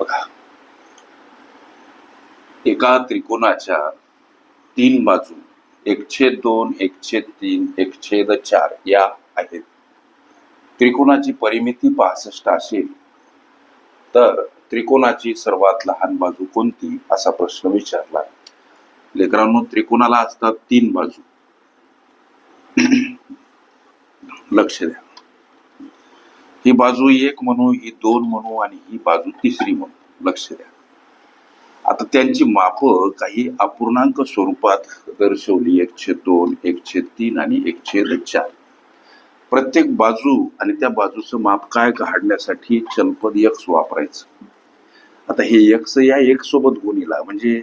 बघा. एका त्रिकोणाच्या तीन बाजू एक छेद दोन एक छेद तीन एक छेद चार या आहेत. त्रिकोणाची परिमिती पासष्ट असेल तर त्रिकोणाची सर्वात लहान बाजू कोणती? असा प्रश्न विचारला. लेकरांनो त्रिकोणाला असतात तीन बाजू. लक्ष द्या. ही बाजू एक म्हणू ही दोन म्हणू आणि ही बाजू तिसरी म्हणू. लक्ष द्या. आता त्यांची माप काही अपूर्णांक स्वरूपात दर्शवली. एक दोन एक तीन आणि एक चार. प्रत्येक बाजू आणि त्या बाजूचं माप काय काढण्यासाठी चलपद यक्स वापरायचं? आता हे यक्स या एक सोबत गुणीला म्हणजे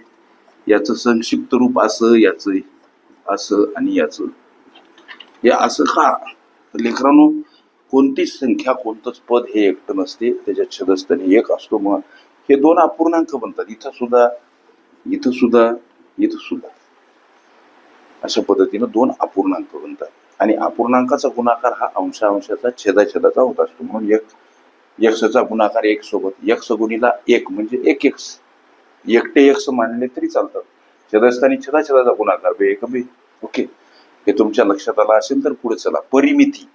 याचं संक्षिप्त रूप असं याचं असं आणि याचं. हे असं का? लेकरांनो कोणतीच संख्या कोणतंच पद हे एकटं नसते. त्याच्या छदस्थानी एक असतो. मग हे दोन अपूर्णांक बनतात. इथं सुद्धा इथं सुद्धा इथं सुद्धा. अशा पद्धतीनं दोन अपूर्णांक बनतात. आणि अपूर्णांकाचा गुणाकार हा अंशांशाचा छेदाछेदाचा होत असतो. म्हणून एक यक्षचा गुणाकार एक सोबत यक्ष गुणीला एक म्हणजे एक एक्स एकटे यक्ष मानले तरी चालतात. छेदस्थानी छेदाछेदाचा गुणाकार बे एक बे. ओके. हे तुमच्या लक्षात आलं असेल तर पुढे चला. परिमिती.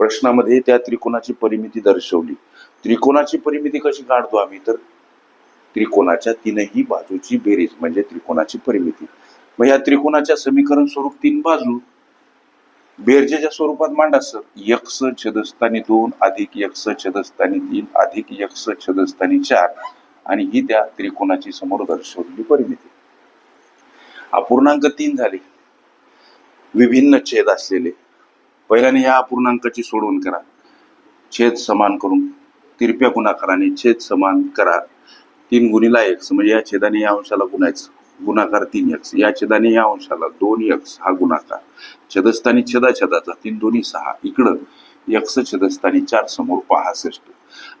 प्रश्नामध्ये त्या त्रिकोणाची परिमिती दर्शवली. त्रिकोणाची परिमिती कशी काढतो आम्ही तर? त्रिकोणाच्या तीनही बाजूची बेरीज म्हणजे त्रिकोणाची परिमिती. मग या त्रिकोणाच्या समीकरण स्वरूप तीन बाजू. बेरजेच्या स्वरूपात मांडा सर. यक्स छदस्थानी दोन अधिक यक्स छदस्थानी तीन अधिक यक्स छदस्थानी चार. आणि ही त्या त्रिकोणाची समोर दर्शवलेली परिमिती. अपूर्णांक तीन झाले. विभिन्न छेद असलेले. पहिल्याने या अपूर्णांकाची सोडवण करा. छेद समान करून तिरप्या गुणाकाराने छेद समान करा. तीन गुणीला एक्स म्हणजे या छेदाने या अंशाला गुणायचं गुणाकार तीन एक्स या छेदाने या अंशाला दोन एक्स हा गुणाकार. छेदस्थानी छेदा छेदाचा तीन दोन्ही सहा. इकडं यक्ष छदस्थानी चार समोर पहासष्ट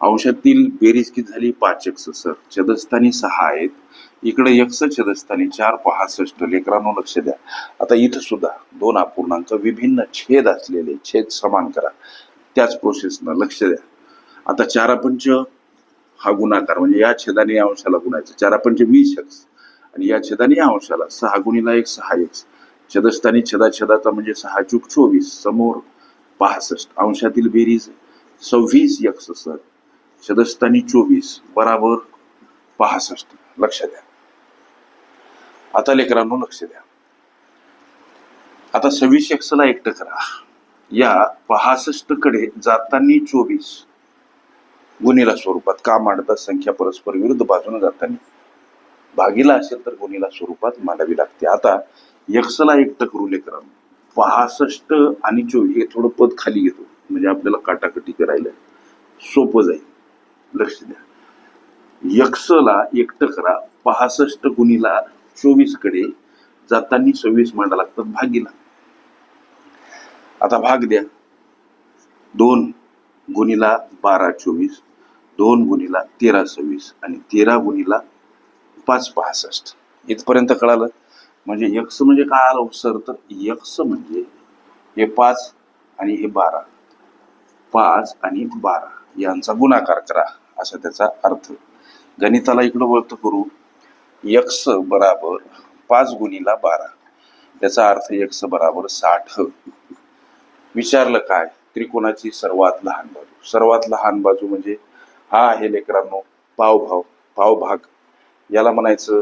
अंशातील बेरीज किती झाली पाच एक्स सर छदस्थानी सहा आहेत. इकडे यक्ष छदस्थानी चार पहासष्ट लेकरांनो लक्ष द्या. आता इथं सुद्धा दोन अपूर्णांक विभिन्न छेद असलेले छेद समान करा. त्याच प्रोसेसनं लक्ष द्या. आता चारापंच हा गुणाकार म्हणजे या छेदाने या अंशाला गुणायचं. चारापंच वीस एक्स आणि या छेदाने या अंशाला सहा गुणीला एक सहा एक्स छदस्थानी छदा छेदाचा म्हणजे सहा चूक चोवीस. समोर पासष्ट अंशातील बेरीज सव्वीस यक्स सर. छदस्थानी चोवीस बराबर पासष्ट. लक्ष द्या. आता लेकरांनो लक्ष द्या. आता सव्वीस एक्सला एकटं करा. या पासष्टकडे जातानी चोवीस गुणीला स्वरूपात. का मांडतात? संख्या परस्पर विरुद्ध बाजूने जाताना. भागीला असेल तर गुणीला स्वरूपात मांडावी लागते. आता यक्षला एकटं करू लेकरांनो. पासष्ट आणि चोवीस हे थोडं पद खाली घेतो. म्हणजे आपल्याला काटाकटी करायला सोपं जाईल. लक्ष द्या. यक्षला एकटं करा पासष्ट गुणीला चोवीसकडे जातानी सव्वीस मांडा लागतात भागीला. आता भाग द्या. दोन गुणीला बारा चोवीस दोन गुणीला तेरा सव्वीस आणि तेरा गुणीला पाच पासष्ट. इथपर्यंत कळालं? म्हणजे यक्ष म्हणजे काय आलं सर तर यक्ष म्हणजे हे पाच आणि हे बारा. पाच आणि बारा. यांचा गुणाकार करा असा त्याचा अर्थ. गणिताला इकडं वळत करू. यक्ष बराबर पाच गुणीला बारा. त्याचा अर्थ यक्ष बराबर साठ. विचारलं काय? त्रिकोणाची सर्वात लहान बाजू. सर्वात लहान बाजू म्हणजे हा आहे लेकरांनो पावभाव पावभाग. याला म्हणायचं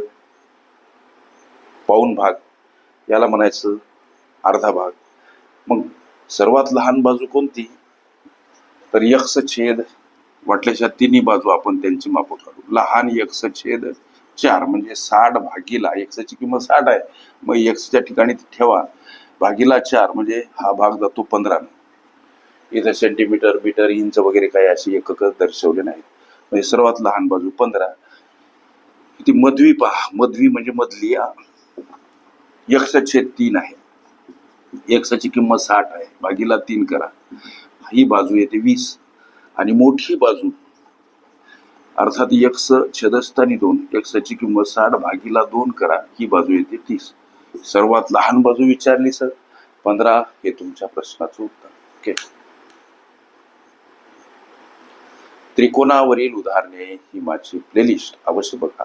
पाऊन भाग याला म्हणायचं अर्धा भाग. मग सर्वात लहान बाजू कोणती? तर यक्ष छेद वाटल्याच्या तिन्ही बाजू आपण त्यांची मापू काढू. लहान यक्ष छेद चार म्हणजे साठ भागीला. यक्षाची किंमत साठ आहे. मग यक्षच्या ठिकाणी ठेवा. भागीला चार म्हणजे हा भाग जातो पंधरा. इथं सेंटीमीटर मीटर इंच वगैरे काही अशी एकक दर्शवले नाहीत. म्हणजे सर्वात लहान बाजू पंधरा. ती मधवी पहा. मधवी म्हणजे मधली आ. छेद तीन आहे. यक्षाची किंमत साठ आहे. भागीला तीन करा. ही बाजू येते वीस. आणि मोठी बाजू अर्थात यक्ष छेदस्थानी दोन यक्षाची किंमत साठ भागीला दोन करा. ही बाजू येते तीस. सर्वात लहान बाजू विचारली सर. पंधरा हे तुमच्या प्रश्नाचं उत्तर. ओके त्रिकोणावरील उदाहरणे ही माझी प्लेलिस्ट अवश्य बघा.